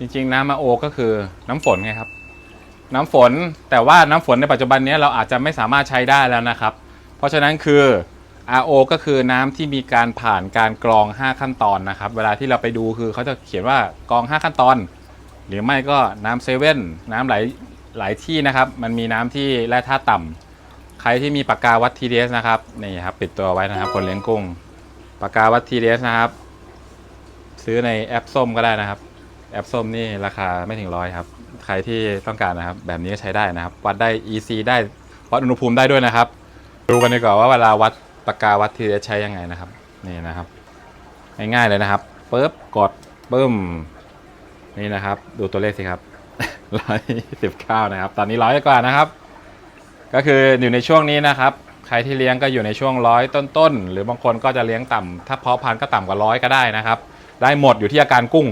จริงๆ น้ำมาโอก็คือน้ำฝนไงครับ น้ำฝนแต่ว่าน้ำฝนในปัจจุบันนี้เราอาจจะไม่สามารถใช้ได้แล้วนะครับ เพราะฉะนั้นคือ RO ก็คือน้ำที่มีการผ่านการกรอง 5 ขั้นตอนนะครับ เวลาที่เราไปดูคือเขาจะเขียนว่ากรอง 5 ขั้นตอน หรือไม่ก็น้ำเซเว่นน้ำไหลหลายที่นะครับ มันมีน้ำที่แร่ธาตุต่ำใครที่มีปากกาวัด TDS นะครับนี่ครับปิดตัวไว้นะครับคนเลี้ยงกุ้งปากกาวัด TDS นะครับ ซื้อในแอปส้มก็ได้นะครับ แอปส้มนี่ราคาไม่ถึงร้อยครับ ใครที่ต้องการนะครับ แบบนี้ก็ใช้ได้นะครับ วัดได้ EC ได้ วัดอุณหภูมิได้ด้วยนะครับ ดูกันดีกว่าว่าเวลาวัดปากกาวัด TDS ใช้ยังไงนะครับ นี่นะครับ ง่ายๆเลยนะครับปุ๊บกดปึ้ม นี่นะครับ ดูตัวเลขสิครับร้อยสิบเก้านะครับ ตอนนี้ร้อยกว่านะครับ ก็คืออยู่ในช่วงนี้นะครับ ใครที่เลี้ยงก็อยู่ในช่วงร้อยต้นๆ หรือบางคนก็จะเลี้ยงต่ำถ้าเพาะพันธุ์ก็ต่ำกว่าร้อยก็ได้นะครับ ได้หมดอยู่ที่อาการกุ้ง